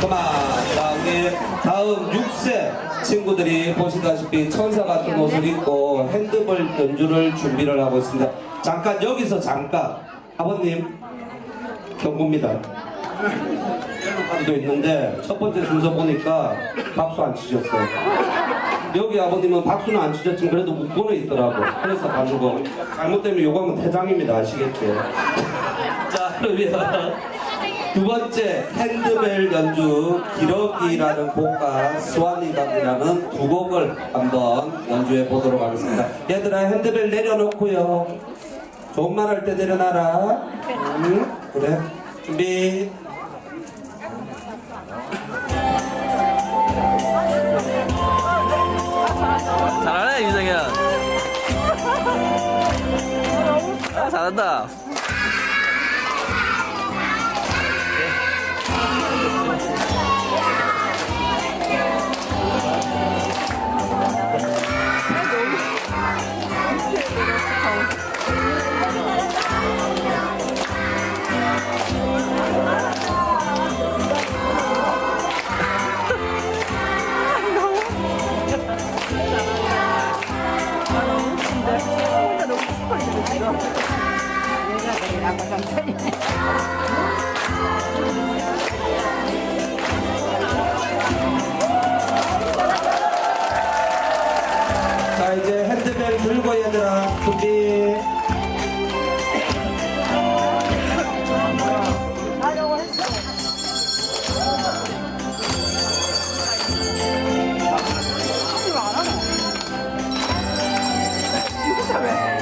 그만. 자, 우리 다음 6세 친구들이 보시다시피 천사 같은 옷을 입고 핸드볼 연주를 준비를 하고 있습니다. 잠깐, 여기서 잠깐. 아버님, 경고입니다. 도 있는데 첫 번째 순서 보니까 박수 안 치셨어요. 여기 아버님은 박수는 안 치셨지만 그래도 웃고는 있더라고. 그래서 가는 거. 잘못되면 요거 하면 퇴장입니다. 아시겠죠? 자, 그러면 두 번째 핸드벨 연주 기러기라는 곡과 스와니감이라는 두 곡을 한번 연주해 보도록 하겠습니다. 얘들아 핸드벨 내려놓고요. 좋은 말 할 때 내려놔라. 응? 그래. 준비. 잘하네 유정현 아 잘한다 자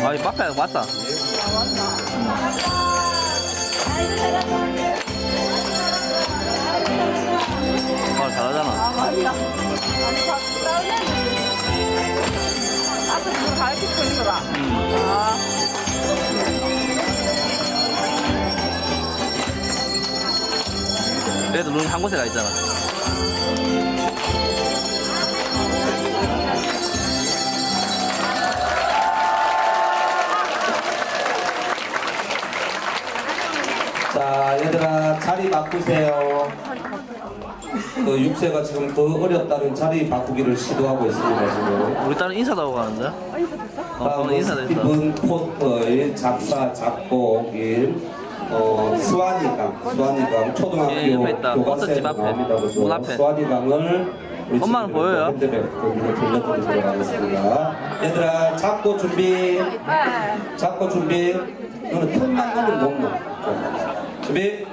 아이 마카야 맞다 아 잘하잖아 앞에 누구 가르치고 있는 거라. 아. 그래도 눈 한 곳에 가 있잖아 얘들아 자리 바꾸세요. 그 6세가 지금 더 어렵다는 자리 바꾸기를 시도하고 있습니다 지금. 우리 딸은 인사도 하고 가는데? 어? 오늘 다음은 인사도 했어 스티븐 포터의 작사 작곡인 어, 스와니강. 스와니강 초등학교 예, 옆에 있다. 교과서에 버섯집 앞에. 나옵니다 그래서 문 앞에. 스와니강을 우리 엄마는 친구들 보여요? 핸드백 거기를 들려드리도록 하겠습니다. 얘들아 잡고 준비. 잡고 준비. 너는 틈만 나면 못 Mais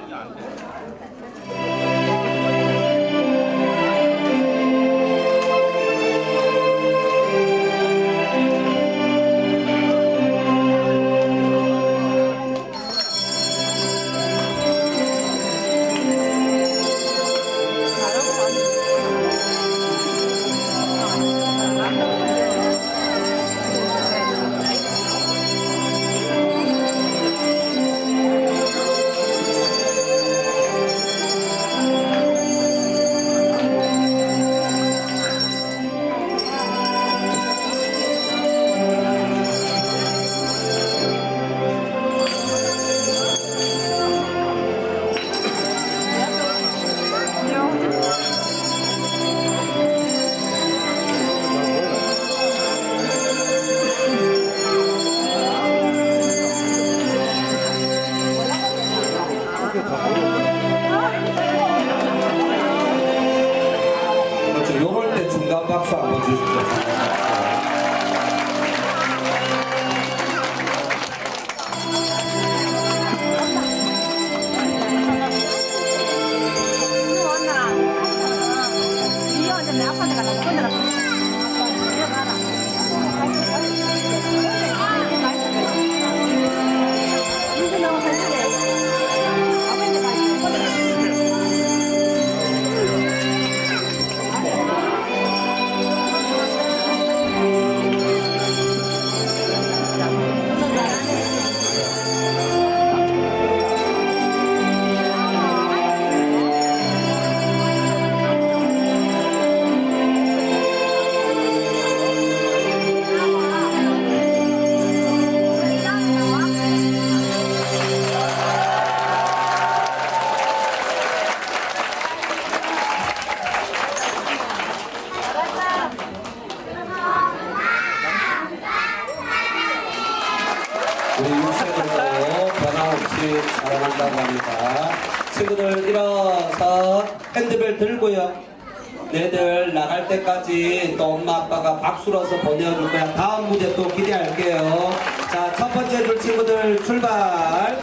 Thank you. 준비 박수라고 합니다. 친구들 일어서 핸드벨 들고요. 내들 나갈 때까지 또 엄마 아빠가 박수로서 보내줄 거야. 다음 무대 또 기대할게요. 자, 첫 번째 줄 친구들 출발.